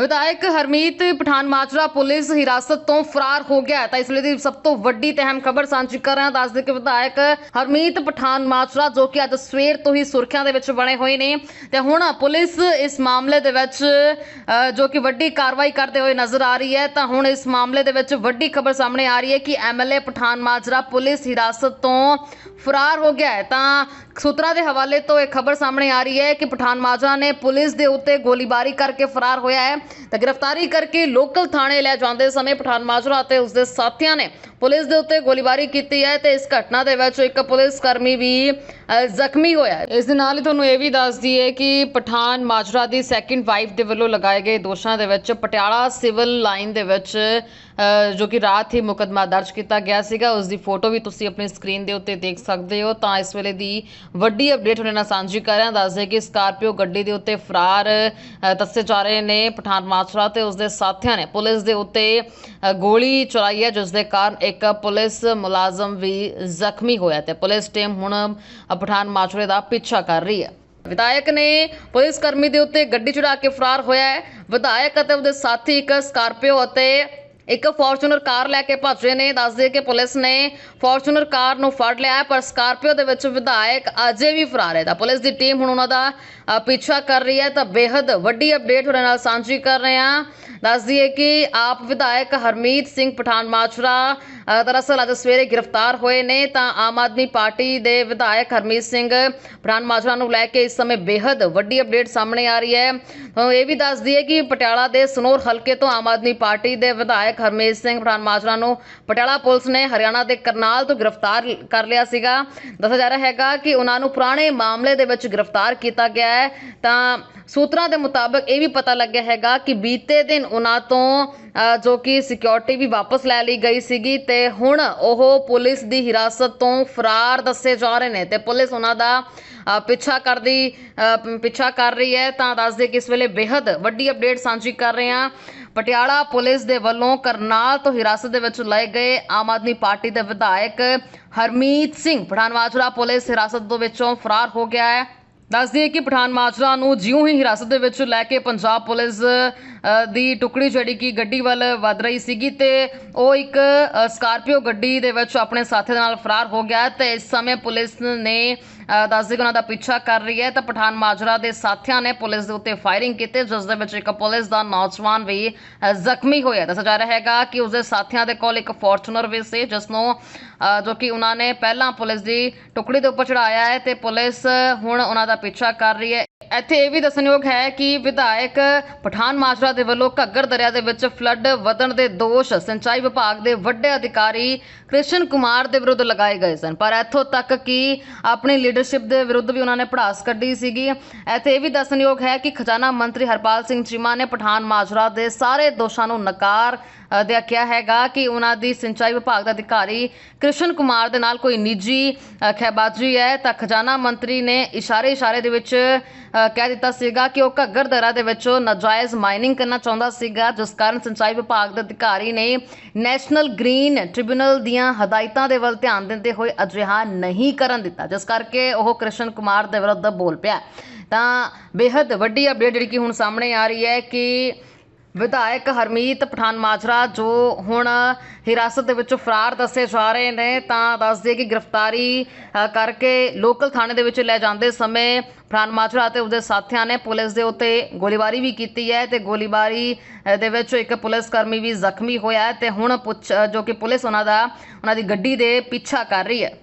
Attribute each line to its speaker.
Speaker 1: ਵਿਧਾਇਕ ਹਰਮੀਤ ਪਠਾਨ ਮਾਜਰਾ ਪੁਲਿਸ ਹਿਰਾਸਤ ਤੋਂ ਫਰਾਰ ਹੋ ਗਿਆ ਤਾਂ ਇਸ ਵੇਲੇ ਦੀ ਸਭ ਤੋਂ ਵੱਡੀ ਤੇ ਅਹਿਮ ਖਬਰ ਸਾਂਝੀ ਕਰ ਰਹੇ ਹਾਂ ਦੱਸ ਦੇ ਕਿ ਵਿਧਾਇਕ ਹਰਮੀਤ ਪਠਾਨ ਮਾਜਰਾ ਜੋ ਕਿ ਅੱਜ ਸਵੇਰ ਤੋਂ ਹੀ ਸੁਰਖੀਆਂ ਦੇ ਵਿੱਚ ਬਣੇ ਹੋਏ ਨੇ। ਤੇ ਹੁਣ ਪੁਲਿਸ ਇਸ ਮਾਮਲੇ ਦੇ ਵਿੱਚ ਜੋ ਕਿ ਵੱਡੀ ਕਾਰਵਾਈ ਕਰਦੇ ਹੋਏ ਨਜ਼ਰ ਆ ਰਹੀ ਹੈ, ਤਾਂ ਹੁਣ ਇਸ ਮਾਮਲੇ ਦੇ ਵਿੱਚ ਵੱਡੀ ਖਬਰ ਸਾਹਮਣੇ ਆ ਰਹੀ ਹੈ ਕਿ ਐਮਐਲਏ ਪਠਾਨ ਮਾਜਰਾ ਪੁਲਿਸ ਹਿਰਾਸਤ ਤੋਂ ਫਰਾਰ ਹੋ ਗਿਆ ਹੈ। ਤਾਂ ਸੂਤਰਾਂ ਦੇ ਹਵਾਲੇ ਤੋਂ ਇਹ ਖਬਰ ਸਾਹਮਣੇ ਆ ਰਹੀ ਹੈ ਕਿ ਪਠਾਨ ਮਾਜਰਾ ਨੇ ਪੁਲਿਸ ਦੇ ਉੱਤੇ ਗੋਲੀਬਾਰੀ ਕਰਕੇ ਫਰਾਰ ਹੋਇਆ ਹੈ। ਤਾਂ ਗ੍ਰਿਫਤਾਰੀ ਕਰਕੇ ਲੋਕਲ ਥਾਣੇ ਲੈ ਜਾਂਦੇ ਸਮੇਂ ਪਠਾਨ ਮਾਜਰਾ ਅਤੇ ਉਸ ਦੇ ਸਾਥੀਆਂ ਨੇ ਪੁਲਿਸ ਦੇ ਉੱਤੇ ਗੋਲੀਬਾਰੀ ਕੀਤੀ ਹੈ ਤੇ ਇਸ ਘਟਨਾ ਦੇ ਵਿੱਚ ਇੱਕ ਪੁਲਿਸ ਕਰਮੀ ਵੀ ਜ਼ਖਮੀ ਹੋਇਆ ਹੈ। ਇਸ ਦੇ ਨਾਲ ਹੀ ਤੁਹਾਨੂੰ ਇਹ ਵੀ ਦੱਸ ਦਈਏ ਕਿ ਪਠਾਨ ਮਾਜਰਾ ਦੀ ਸੈਕਿੰਡ ਵਾਈਫ ਦੇ ਵੱਲੋਂ ਲਗਾਏ ਗਏ ਦੋਸ਼ਾਂ ਦੇ ਵਿੱਚ ਪਟਿਆਲਾ ਸਿਵਲ ਲਾਈਨ ਦੇ ਵਿੱਚ ਜੋ ਕਿ ਰਾਤ ਹੀ ਮੁਕੱਦਮਾ ਦਰਜ ਕੀਤਾ ਗਿਆ ਸੀਗਾ। ਉਸ ਦੀ ਫੋਟੋ ਵੀ ਤੁਸੀਂ ਆਪਣੀ ਸਕਰੀਨ ਦੇ ਉੱਤੇ ਦੇਖ ਸਕਦੇ ਹੋ। ਤਾਂ ਇਸ ਵੇਲੇ ਦੀ ਵੱਡੀ ਅਪਡੇਟ ਤੁਹਾਡੇ ਨਾਲ ਸਾਂਝੀ ਕਰ ਰਿਹਾ। ਦੱਸਦੇ ਕਿ ਸਕਾਰਪੀਓ ਗੱਡੀ ਦੇ ਉੱਤੇ ਫਰਾਰ ਦੱਸੇ ਜਾ ਰਹੇ ਨੇ ਪਠਾਨ ਮਾਜਰਾ ਤੇ ਉਸ ਦੇ ਸਾਥੀਆਂ ਨੇ। ਪੁਲਿਸ ਦੇ ਉੱਤੇ ਗੋਲੀ ਚਲਾਈ ਹੈ ਜਿਸ ਦੇ ਕਾਰਨ ਇੱਕ ਪੁਲਿਸ ਮੁਲਾਜ਼ਮ ਵੀ ਜ਼ਖਮੀ ਹੋਇਆ ਤੇ ਪੁਲਿਸ ਟੀਮ ਹੁਣ ਪਠਾਨ ਮਾਜਰੇ ਦਾ ਪਿੱਛਾ ਕਰ ਰਹੀ ਹੈ। ਵਿਧਾਇਕ ਨੇ ਪੁਲਿਸ ਕਰਮੀ ਦੇ ਉੱਤੇ ਗੱਡੀ ਚੜਾ ਕੇ ਫਰਾਰ ਹੋਇਆ ਹੈ। ਵਿਧਾਇਕ ਅਤੇ ਉਹਦੇ ਸਾਥੀ ਇੱਕ ਸਕਾਰਪੀਓ ਅਤੇ ਇੱਕ ਫੋਰਚੂਨਰ ਕਾਰ ਲੈ ਕੇ ਭੱਜ ਰਹੇ ਨੇ। ਦੱਸਦੇ ਕਿ ਪੁਲਿਸ ਨੇ ਫੋਰਚੂਨਰ ਕਾਰ ਨੂੰ ਫੜ ਲਿਆ ਪਰ ਸਕਾਰਪੀਓ ਦੇ ਵਿੱਚ ਵਿਧਾਇਕ ਅਜੇ ਵੀ ਫਰਾਰ ਹੈ। ਤਾਂ ਪੁਲਿਸ ਦੀ ਟੀਮ ਹੁਣ ਉਹਨਾਂ ਦਾ ਪਿੱਛਾ ਕਰ ਰਹੀ ਹੈ। ਤਾਂ ਬੇहद ਵੱਡੀ ਅਪਡੇਟ ਤੁਹਾਡੇ ਨਾਲ ਸਾਂਝੀ ਕਰ ਰਹੇ ਹਾਂ। ਦੱਸ ਦਈਏ ਕਿ ਆਪ ਵਿਧਾਇਕ ਹਰਮੀਤ ਸਿੰਘ ਪਠਾਨ ਮਾਜਰਾ ਦਰਅਸਲ ਅੱਜ ਸਵੇਰੇ ਗ੍ਰਿਫਤਾਰ ਹੋਏ ਨੇ, ਤਾਂ ਆਮ ਆਦਮੀ ਪਾਰਟੀ ਦੇ ਵਿਧਾਇਕ ਹਰਮੀਤ ਸਿੰਘ ਪਠਾਨ ਮਾਜਰਾ ਨੂੰ ਲੈ ਕੇ ਇਸ ਸਮੇਂ ਬੇहद ਵੱਡੀ ਅਪਡੇਟ ਸਾਹਮਣੇ ਆ ਰਹੀ ਹੈ। ਤਾਂ ਇਹ ਵੀ ਦੱਸ ਦਈਏ ਕਿ ਪਟਿਆਲਾ ਦੇ ਸਨੋਰ ਹਲਕੇ ਤੋਂ ਆਮ ਆਦਮੀ ਪਾਰਟੀ ਦੇ ਵਿਧਾਇਕ ਹਰਮੀਤ ਸਿੰਘ ਪਠਾਨ ਮਾਜਰਾ ਨੂੰ ਪਟਿਆਲਾ ਪੁਲਿਸ ਨੇ ਹਰਿਆਣਾ ਦੇ ਕਰਨਾਲ ਤੋਂ ਗ੍ਰਿਫਤਾਰ ਕਰ ਲਿਆ ਸੀਗਾ। ਦੱਸਿਆ ਜਾ ਰਿਹਾ ਹੈਗਾ ਕਿ ਉਹਨਾਂ ਨੂੰ ਪੁਰਾਣੇ ਮਾਮਲੇ ਦੇ ਵਿੱਚ ਗ੍ਰਿਫਤਾਰ ਕੀਤਾ ਗਿਆ ਹੈ। ਤਾਂ ਸੂਤਰਾਂ ਦੇ ਮੁਤਾਬਕ ਇਹ ਵੀ ਪਤਾ ਲੱਗਿਆ ਹੈਗਾ ਕਿ ਬੀਤੇ ਦਿਨ ਉਹਨਾਂ ਤੋਂ ਜੋ ਕਿ ਸਿਕਿਉਰਿਟੀ ਵੀ ਵਾਪਸ ਲੈ ਲਈ ਗਈ ਸੀਗੀ ਤੇ ਹੁਣ ਉਹ ਪੁਲਿਸ ਦੀ ਹਿਰਾਸਤ ਤੋਂ ਫਰਾਰ ਦੱਸੇ ਜਾ ਰਹੇ ਨੇ ਤੇ ਪੁਲਿਸ ਉਹਨਾਂ ਦਾ ਪਿੱਛਾ ਕਰਦੀ ਪਿੱਛਾ ਕਰ ਰਹੀ ਹੈ। ਤਾਂ ਦੱਸਦੇ ਕਿ ਇਸ ਵੇਲੇ ਬੇहद ਵੱਡੀ ਅਪਡੇਟ ਸਾਂਝੀ ਕਰ ਰਹੇ ਹਾਂ। ਪਟਿਆਲਾ ਪੁਲਿਸ ਦੇ ਵੱਲੋਂ ਕਰਨਾਲ ਤੋਂ ਹਿਰਾਸਤ ਦੇ ਵਿੱਚ ਲਏ ਗਏ ਆਮ ਆਦਮੀ ਪਾਰਟੀ ਦੇ ਵਿਧਾਇਕ ਹਰਮੀਤ ਸਿੰਘ ਪਠਾਨਮਾਜਰਾ ਪੁਲਿਸ ਹਿਰਾਸਤ ਦੇ ਵਿੱਚੋਂ ਫਰਾਰ ਹੋ ਗਿਆ ਹੈ। ਦੱਸ ਦਈਏ ਕਿ ਪਠਾਨ ਮਾਜਰਾ ਨੂੰ ਜਿਉਂ ਹੀ ਹਿਰਾਸਤ ਦੇ ਵਿੱਚ ਲੈ ਕੇ ਪੰਜਾਬ ਪੁਲਿਸ ਦੀ ਟੁਕੜੀ ਜਿਹੜੀ ਕਿ ਗੱਡੀ ਵੱਲ ਵੱਧ ਰਹੀ ਸੀਗੀ ਤੇ ਉਹ ਇੱਕ ਸਕਾਰਪੀਓ ਗੱਡੀ ਦੇ ਵਿੱਚ ਆਪਣੇ ਸਾਥੀ ਦੇ ਨਾਲ ਫਰਾਰ ਹੋ ਗਿਆ ਤੇ ਇਸ ਸਮੇਂ ਪੁਲਿਸ ਨੇ ਅ, ਕਿ ਉਹਨਾਂ ਦਾ ਪਿੱਛਾ ਕਰ ਰਹੀ ਹੈ ਤਾਂ ਪਠਾਨ ਮਾਜਰਾ ਦੇ ਸਾਥੀਆਂ ਨੇ ਪੁਲਿਸ ਦੇ ਉੱਤੇ ਫਾਇਰਿੰਗ ਕੀਤੀ ਜਿਸ ਦੇ ਵਿੱਚ ਇੱਕ ਪੁਲਿਸ ਦਾ ਨੌਜਵਾਨ ਵੀ ਜ਼ਖਮੀ ਹੋਇਆ। ਦੱਸਿਆ ਜਾ ਰਿਹਾ ਹੈਗਾ ਕਿ ਉਸਦੇ ਸਾਥੀਆਂ ਦੇ ਕੋਲ ਇੱਕ ਫੋਰਚੂਨਰ ਵੀ ਸੀ ਜਿਸ ਨੂੰ ਜੋ ਕਿ ਉਹਨਾਂ ਨੇ ਪਹਿਲਾਂ ਪੁਲਿਸ ਦੀ ਟੁਕੜੀ ਦੇ ਉੱਪਰ ਚੜਾਇਆ ਹੈ ਤੇ ਪੁਲਿਸ ਹੁਣ ਉਹਨਾਂ ਦਾ ਪਿੱਛਾ ਕਰ ਰਹੀ ਹੈ। ਇੱਥੇ ਇਹ ਵੀ ਦੱਸਣਯੋਗ ਹੈ ਕਿ ਵਿਧਾਇਕ ਪਠਾਨ ਮਾਜਰਾ ਦੇ ਵੱਲੋਂ ਘੱਗਰ ਦਰਿਆ ਦੇ ਵਿੱਚ ਫਲੱਡ ਵਧਣ ਦੇ ਦੋਸ਼ ਸਿੰਚਾਈ ਵਿਭਾਗ ਦੇ ਵੱਡੇ ਅਧਿਕਾਰੀ ਕ੍ਰਿਸ਼ਨ ਕੁਮਾਰ ਦੇ ਵਿਰੁੱਧ ਲਗਾਏ ਗਏ ਸਨ। ਪਰ ਇੱਥੋਂ ਤੱਕ ਕਿ ਆਪਣੀ ਲੀਡਰਸ਼ਿਪ ਦੇ ਵਿਰੁੱਧ ਵੀ ਉਹਨਾਂ ਨੇ ਪੜਾਸ ਕੱਢੀ ਸੀਗੀ। ਇੱਥੇ ਇਹ ਵੀ ਦੱਸਣਯੋਗ ਹੈ ਕਿ ਖਜ਼ਾਨਾ ਮੰਤਰੀ ਹਰਪਾਲ ਸਿੰਘ ਚੀਮਾ ਨੇ ਪਠਾਨ ਮਾਜਰਾ ਦੇ ਸਾਰੇ ਦੋਸ਼ਾਂ ਨੂੰ ਨਕਾਰ ਅ, ਦਿਆ ਕਿਹਾ ਹੈਗਾ ਕਿ ਉਹਨਾਂ ਦੀ ਸਿੰਚਾਈ ਵਿਭਾਗ ਦਾ ਅਧਿਕਾਰੀ ਕ੍ਰਿਸ਼ਨ ਕੁਮਾਰ ਦੇ ਨਾਲ ਕੋਈ ਨਿੱਜੀ ਅ, ਹੈ। ਤਾਂ ਖਜ਼ਾਨਾ ਮੰਤਰੀ ਨੇ ਇਸ਼ਾਰੇ ਇਸ਼ਾਰੇ ਦੇ ਵਿੱਚ ਕਹਿ ਦਿੱਤਾ ਸੀਗਾ ਕਿ ਉਹ ਘੱਗਰ ਦਰਾ ਦੇ ਵਿੱਚੋਂ ਨਾਜਾਇਜ਼ ਮਾਈਨਿੰਗ ਕਰਨਾ ਚਾਹੁੰਦਾ ਸੀਗਾ, ਜਿਸ ਕਾਰਨ ਸਿੰਚਾਈ ਵਿਭਾਗ ਦੇ ਅਧਿਕਾਰੀ ਨੇ ਨੈਸ਼ਨਲ ਗ੍ਰੀਨ ਟ੍ਰਿਬਿਊਨਲ ਦੀਆਂ ਹਦਾਇਤਾਂ ਦੇ ਵੱਲ ਧਿਆਨ ਦਿੰਦੇ ਹੋਏ ਅਜਿਹਾ ਨਹੀਂ ਕਰਨ ਦਿੱਤਾ, ਜਿਸ ਕਰਕੇ ਉਹ ਕ੍ਰਿਸ਼ਨ ਕੁਮਾਰ ਦੇ ਵਿਰੁੱਧ ਬੋਲ ਪਿਆ। ਤਾਂ ਬੇहद ਵੱਡੀ ਅਪਡੇਟ ਜਿਹੜੀ ਕਿ ਹੁਣ ਸਾਹਮਣੇ ਆ ਰਹੀ ਹੈ ਕਿ ਵਿਧਾਇਕ ਹਰਮੀਤ ਪਠਾਨ ਮਾਜਰਾ ਜੋ ਹੁਣ ਹਿਰਾਸਤ ਦੇ ਵਿੱਚ ਫਰਾਰ ਦੱਸੇ ਜਾ ਰਹੇ ਨੇ, ਤਾਂ ਦੱਸ ਕਿ ਗ੍ਰਿਫਤਾਰੀ ਕਰਕੇ ਲੋਕਲ ਥਾਣੇ ਦੇ ਵਿੱਚ ਲੈ ਜਾਂਦੇ ਸਮੇਂ ਪਠਾਨ ਮਾਜਰਾ ਅਤੇ ਉਸਦੇ ਸਾਥੀਆਂ ਨੇ ਪੁਲਿਸ ਦੇ ਉੱਤੇ ਗੋਲੀਬਾਰੀ ਵੀ ਕੀਤੀ ਹੈ ਤੇ ਗੋਲੀਬਾਰੀ ਦੇ ਵਿੱਚ ਇੱਕ ਪੁਲਿਸ ਕਰਮੀ ਵੀ ਜ਼ਖਮੀ ਹੋਇਆ ਹੈ ਤੇ ਹੁਣ ਪੁੱਛ ਜੋ ਕਿ ਪੁਲਿਸ ਉਹਨਾਂ ਦਾ, ਉਹਨਾਂ ਦੀ ਗੱਡੀ ਦੇ ਪਿੱਛਾ ਕਰ ਰਹੀ ਹੈ।